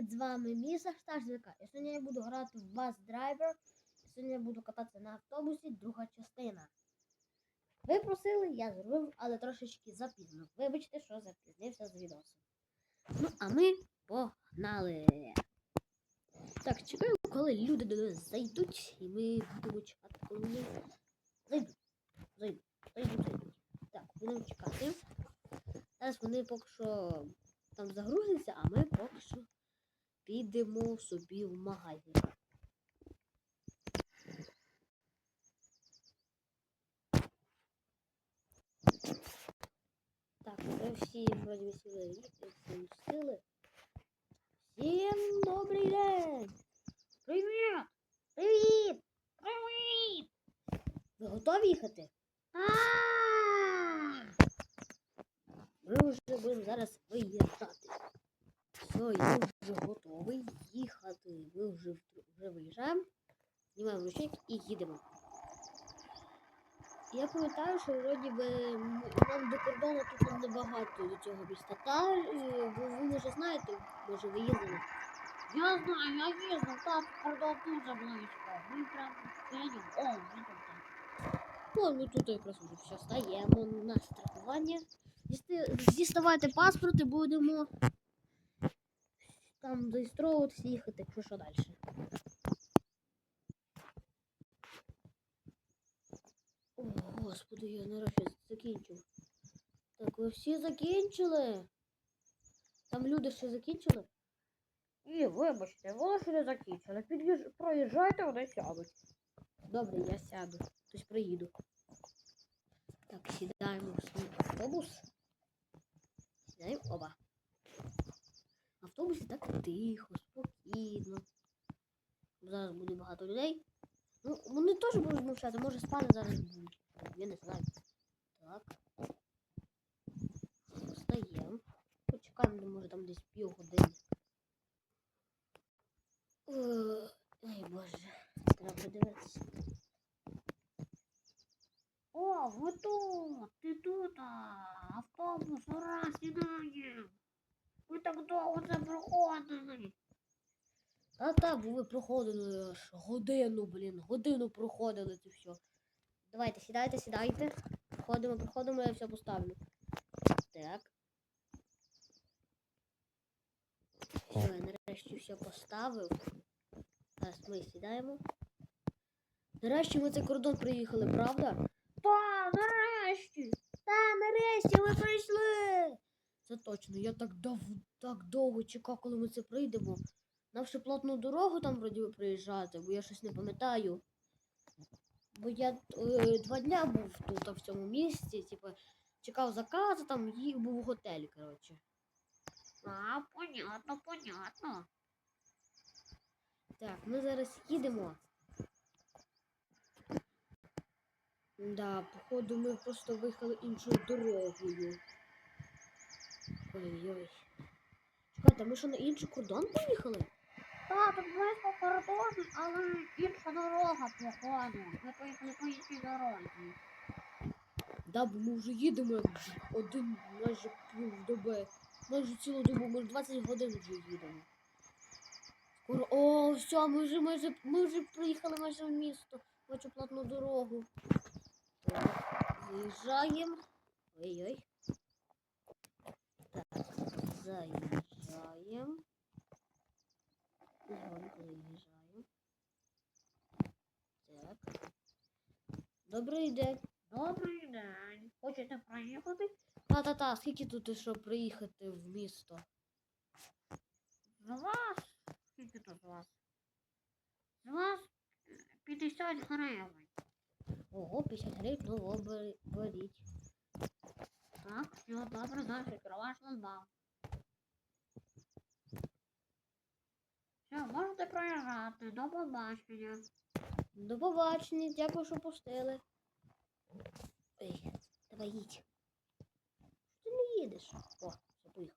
Привіт, з вами Міса Штажника. І сьогодні я буду грати в Bus Driver. Сьогодні я буду кататися на автобусі, друга частина. Ви просили, я зробив, але трошечки запізно. Вибачте, що запізнився з відосом. Ну, а ми погнали. Так, чекаю, коли люди до нас зайдуть, і ми будемо чекати, коли вони зайдуть. Зайдуть, зайдуть, зайдуть. Так, будемо чекати. Зараз вони поки що там загрузяться, а ми поки що підемо собі в магазин. Так, вже всі вроді сіли, всі сили. Всім добрий день! Привіт! Привіт! Привіт! Ви готові їхати? А! Ми вже будемо зараз виїжджати. Все, я вже готовий їхати. Ми вже, в- вже виїжджаємо, ручник і їдемо. Я пам'ятаю, що вроді би нам до кордону тут небагато до цього міста. Та е, ви, ви може знаєте, може ви їздили. Я знаю, я їздив, так, кордон дуже близько. Ми прям їдемо. О, ми тут. О, ми тут якраз вже все стаємо на страхування. Діставайте паспорт і будемо там зареєстровуватися їхати, якщо що далі. О, господи, я нарешті закінчив. Так, ви всі закінчили? Там люди ще закінчили? І вибачте, ви ще не закінчили. Під'їж... Проїжджайте, вони сядуть. Добре, я сяду. Тобто приїду. Так, сідаємо в свій автобус. Сідаємо оба. В автобусі так тихо, спокійно. Зараз буде багато людей. Ну, вони теж будуть мовчати, може спати зараз будуть. Я не знаю. Так. Встаємо. Почекаємо, може там десь півгодини. Е, Ай, боже. Треба подивитися. О, ви тут, ти тут, а, автобус, ура, сідаємо. Ви так довго це проходили. Та та, бо ви проходили аж годину, блін, годину проходили це все. Давайте, сідайте, сідайте. Проходимо, проходимо, я все поставлю. Так. Все, я нарешті все поставив. Зараз ми сідаємо. Нарешті ми цей кордон приїхали, правда? Та, нарешті. Та, нарешті ми прийшли. Це точно. Я так дав, так довго чекав, коли ми це прийдемо. Нам ще плотну дорогу там вроді приїжджати, бо я щось не пам'ятаю. Бо я е, два дня був тут, в цьому місці, типу, чекав закази, там і був у готелі, коротше. А, понятно, понятно. Так, ми зараз їдемо. Да, походу ми просто виїхали іншою дорогою. Ой-ой. Чекайте, ми що на інший кордон поїхали? Та, тут близько кордону, але інша дорога походу. Ми поїхали по іншій дорозі. Да, бо ми вже їдемо один майже пів доби. Майже цілу добу, ми 20 годин вже їдемо. Скоро. О, все, ми вже майже ми вже приїхали майже в місто. Хочу платну дорогу. Так, заїжджаємо. Ой-ой. Так, заїжджаємо. Заїжджаємо. Так. Добрий день. Добрий день. Хочете проїхати? Та-та-та, скільки тут щоб приїхати в місто? З вас? Скільки тут з вас? З вас е, 50 гривень. Ого, 50 гривень, ну о, бери- беріть. Так, все добре, зараз відкриваю шлагбаум. Все, можете проїжджати. До побачення. До побачення, дякую, що пустили. Ой, давай їдь. Що ти не їдеш? О, все, поїхав.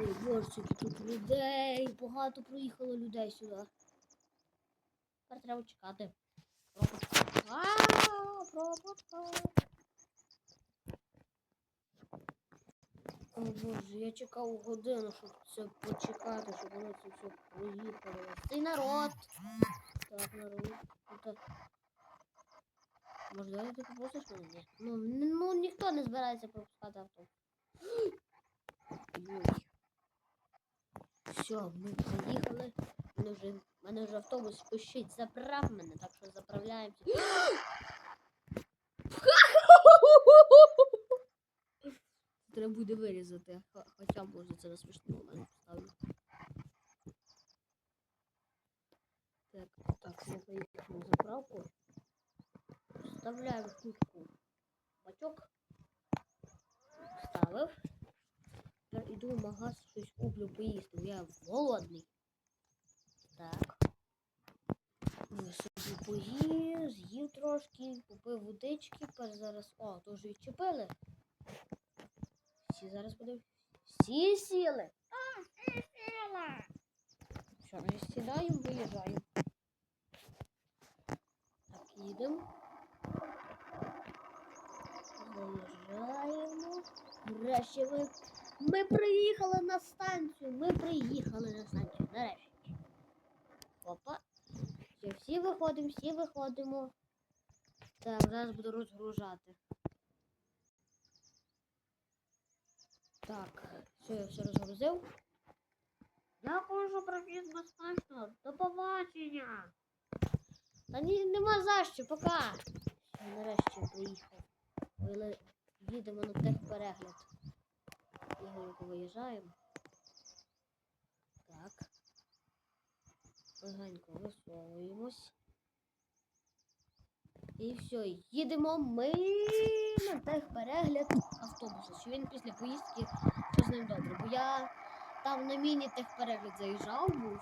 Ой, боже, тут людей, багато приїхало людей сюди. Тепер треба чекати. Пропуск. А, пропуск. Боже, я чекав годину, щоб це почекати, щоб воно це все проїхало. Цей народ. Так, народ. Ну, так. Можливо, ти пропустиш мене? Ні. Ну, ну ніхто не збирається пропускати авто. Все, ми приїхали. Мене вже, мене вже автобус пищить. Заправ мене, так що заправляємося. Треба буде вирізати. Хоча може це на момент поставлю. Так, так, ми поїхали на заправку. Вставляємо кнопку. Бачок. Вставив. Тепер іду в магаз щось куплю поїсти. Я голодний. Так. Собі поїв, з'їв трошки, купив водички, тепер зараз. О, теж відчепили. Всі зараз будемо. Всі сіли. Сіла. Що, ми сідаємо, виїжджаємо. Так, їдемо. Заїжджаємо. Нарешті ми, ми приїхали на станцію. Ми приїхали на станцію. Нарешті. Опа. Все, всі виходимо, всі виходимо. Так, зараз буду розгружати. Так, все, я все розгрузив. Дякую, що привіз безпечно. До побачення. Та ні, нема за що, пока. Все, нарешті я приїхав. Вили- Їдемо на техперегляд. Легенько виїжджаємо. Так. Легенько висовуємось. І все, їдемо ми на техперегляд автобуса. Що він після поїздки що добре. Бо я там на міні-техперегляд заїжджав, був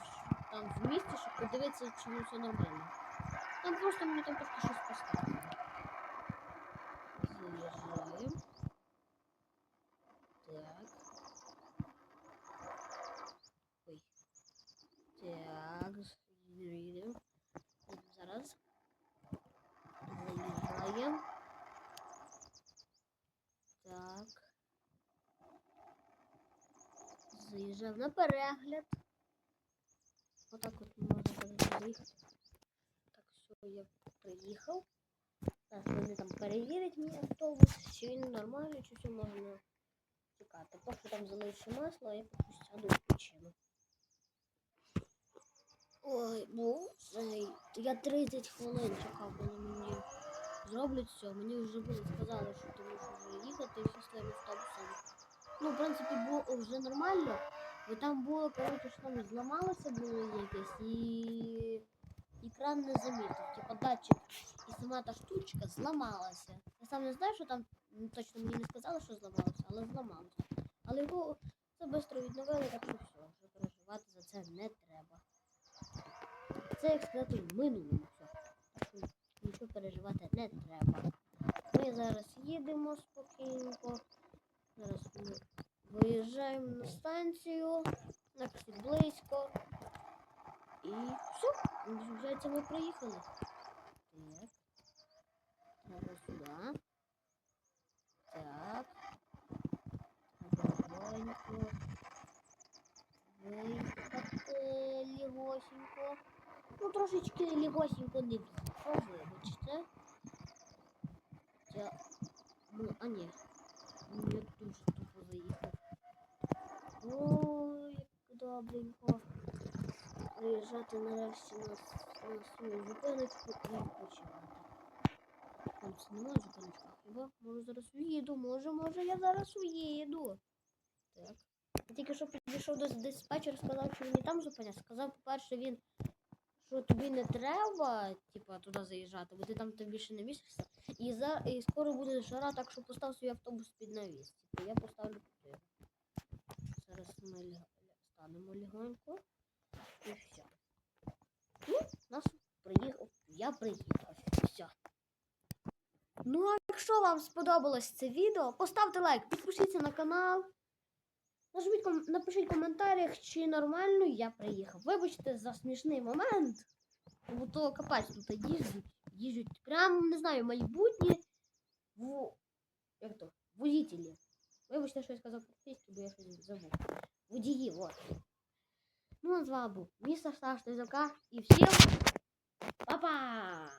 там в місті, щоб подивитися, чи все нормально. Там просто мені там просто щось поставили. Заїжджаємо. Так. Ой. Так, їдемо. Зараз. Заїжджаємо. Так. Заїжджаємо на перегляд. Отак от можна зараз заїхати. Так, все, я приїхав. Зараз вони там перевірять мій автобус, чи він нормальний, чи все можна чекати. Поки там залишу масло, я сяду відпочину. Ой, ну, я 30 хвилин чекав, коли мені зроблять все. Мені вже сказали, що ти мусиш вже їхати і все своїм автобусом. Ну, в принципі, було вже нормально. Бо там було, коротше, що там зламалося було якесь і екран не замітив. Типа датчик і сама та штучка зламалася. Я сам не знаю, що там м, точно мені не сказали, що зламалося, але зламалося. Але його це швидко відновили, так що все, вже переживати за це не треба. Це, як сказати, в минулому все. Так що нічого переживати не треба. Ми зараз їдемо спокійненько. Зараз ми виїжджаємо на станцію. Нарешті близько. І все. Виходить, ми приїхали. Так. Зараз сюди. Так. Легонько. Виїхати лігосенько. Ну, трошечки лігосенько не в'їхав, вибачте. Я... Ну, а ні. Ну, я дуже тупо заїхав. Ой, як добренько. Виїжджати нарешті на, на свою зупиночку і відпочивати. Там це немає зупиночка. Хіба? Може зараз уїду, може, може я зараз уїду. Так. Я тільки що підійшов до диспетчер, сказав, що він і там зупиняється. Сказав, по-перше, він, що тобі не треба, типа, туди заїжджати, бо ти там тим більше не містишся. І, за, і скоро буде жара, так що постав свій автобус під навіс. Типу, я поставлю його. Зараз ми станемо легонько. І все. Ну, нас приїхав. Я приїхав. Все. Ну, а якщо вам сподобалось це відео, поставте лайк, підпишіться на канал. Нажміть напишіть в коментарях, чи нормально я приїхав. Вибачте за смішний момент. Бо то капець тут їздять. Їздять прям, не знаю, майбутні в... як то, водителі. Вибачте, що я сказав по-російськи, бо я щось забув. Водії, вот. Ну, а з вами був містер Старший Зука. і всім па-па!